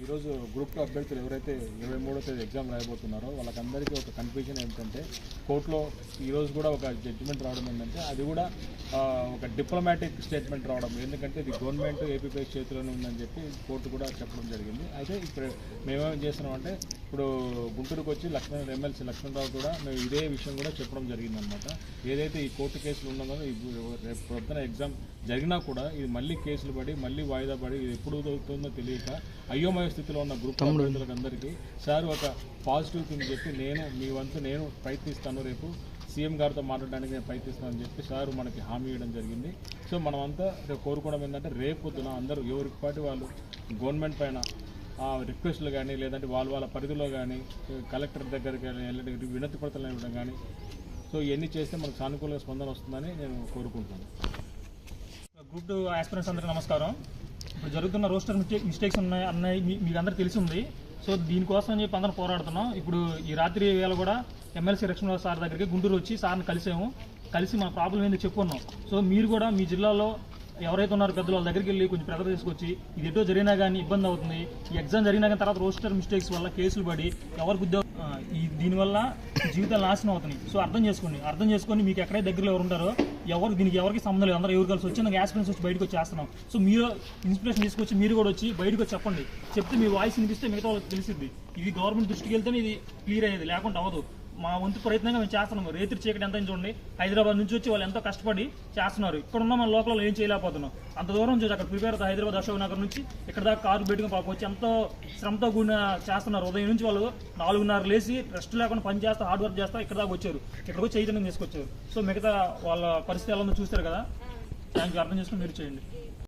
ఈరోజు group two అభ్యర్థులు ఎవరైతే ఇరవై మూడో తేదీ ఎగ్జామ్ రాయబోతున్నారో వాళ్ళకందరికీ ఒక కన్ఫ్యూజన్ ఏంటంటే కోర్టులో ఈరోజు కూడా ఒక జడ్జిమెంట్ రావడం ఏంటంటే అది కూడా ఒక డిప్లొమాటిక్ స్టేట్మెంట్ రావడం. ఎందుకంటే ఇది గవర్నమెంట్ ఏపీపై చేతిలోనే ఉందని చెప్పి కోర్టు కూడా చెప్పడం జరిగింది. అయితే ఇప్పుడు మేమేం చేస్తున్నామంటే ఇప్పుడు గుంటూరుకు వచ్చి లక్ష్మణ్ ఎమ్మెల్సీ లక్ష్మణరావు కూడా మేము ఇదే విషయం కూడా చెప్పడం జరిగిందనమాట ఏదైతే ఈ కోర్టు కేసులు ఉన్నదో ఇప్పుడు రేపు పొద్దున ఎగ్జామ్ జరిగినా కూడా ఇది మళ్ళీ కేసులు పడి మళ్ళీ వాయిదా పడి ఇది ఎప్పుడు అవుతుందో తెలియక అయోమయ స్థితిలో ఉన్న గ్రూప్ అందరికీ సార్ ఒక పాజిటివ్ థింగ్ చెప్పి నేను మీ వంతు నేను ప్రయత్నిస్తాను రేపు సీఎం గారితో మాట్లాడడానికి నేను ప్రయత్నిస్తానని చెప్పి సార్ మనకి హామీ ఇవ్వడం జరిగింది. సో మనమంతా రేపు కోరుకోవడం ఏంటంటే రేపు పొద్దున అందరూ ఎవరికి పాటి వాళ్ళు గవర్నమెంట్ పైన ఆ రిక్వెస్ట్లు కానీ లేదంటే వాళ్ళ వాళ్ళ పరిధిలో కానీ కలెక్టర్ దగ్గరికి కానీ లేదంటే వినతి పత్రాలు ఇవ్వడం కానీ సో ఇవన్నీ చేస్తే మనకు సానుకూల స్పందన వస్తుందని నేను కోరుకుంటున్నాను. గ్రూప్ టూ ఆస్పిరెంట్స్ అందరికీ నమస్కారం. ఇప్పుడు జరుగుతున్న రోస్టర్ మిస్టేక్ మిస్టేక్స్ ఉన్నాయి అన్నాయి మీ- మీకు అందరికీ తెలిసి ఉంది సో దీనికోసం అని చెప్పి అందరం పోరాడుతున్నాం. ఇప్పుడు ఈ రాత్రి వేళ కూడా ఎమ్మెల్సీ రక్షణ సార్ దగ్గరికి గుంటూరు వచ్చి సార్ని కలిసాము. కలిసి మన ప్రాబ్లం ఏందో చెప్పుకున్నాం. సో మీరు కూడా మీ జిల్లాలో ఎవరైతే ఉన్నారో పెద్దలు వాళ్ళ దగ్గరికి వెళ్ళి కొంచెం ప్రెజర్ తీసుకొచ్చి ఇది ఎటో జరిగినా కానీ ఇబ్బంది అవుతుంది. ఈ ఎగ్జామ్ జరిగినా కానీ తర్వాత రోస్టర్ మిస్టేక్స్ వల్ల కేసులు పడి ఎవరికి ఉద్యోగం ఈ దీనివల్ల జీవితాలు నాశనం అవుతున్నాయి. సో అర్థం చేసుకోండి. అర్థం చేసుకొని మీకు ఎక్కడే దగ్గరలో ఎవరు ఉంటారో ఎవరు దీనికి ఎవరికి సంబంధం లేదు. అందరూ ఎవరు కలిసి వచ్చి నాకు యాస్పిరెంట్స్ వచ్చి బయటకు వచ్చేస్తున్నాం సో మీరు ఇన్స్పిరేషన్ తీసుకొచ్చి మీరు కూడా వచ్చి బయటకు వచ్చి చెప్పండి. చెప్తే మీ వాయిస్ వినిపిస్తే మిగతా వాళ్ళకి తెలిసిద్ది. ఇది గవర్నమెంట్ దృష్టికి వెళ్తేనే ఇది క్లియర్ అయ్యేది. లేకుండా అవ్వదు. మా వంతు ప్రయత్నంగా మేము చేస్తున్నాము రేతి చీకటి ఎంత చూడండి. హైదరాబాద్ నుంచి వచ్చి వాళ్ళు ఎంతో కష్టపడి చేస్తున్నారు. ఇక్కడ ఉన్న మన లోకల్లో ఏం చేయలేకపోతున్నాం. అంత దూరం చూసి అక్కడ ప్రిపేర్ హైదరాబాద్ అశోక్ నగర్ నుంచి. ఇక్కడ దాకా కారు పెట్టుకుని పాపం వచ్చి ఎంతో శ్రమతో కూడిన చేస్తున్నారు. ఉదయం నుంచి వాళ్ళు నాలుగున్నర లేచి రెస్ట్ లేకుండా పని చేస్తా హార్డ్ వర్క్ చేస్తా ఇక్కడ దాకా వచ్చారు. ఇక్కడ వచ్చి చైతన్యం తీసుకొచ్చారు. సో మిగతా వాళ్ళ పరిస్థితి ఎలా ఉందో చూస్తారు కదా? థ్యాంక్ యూ అర్థం చేసుకుని మీరు చేయండి.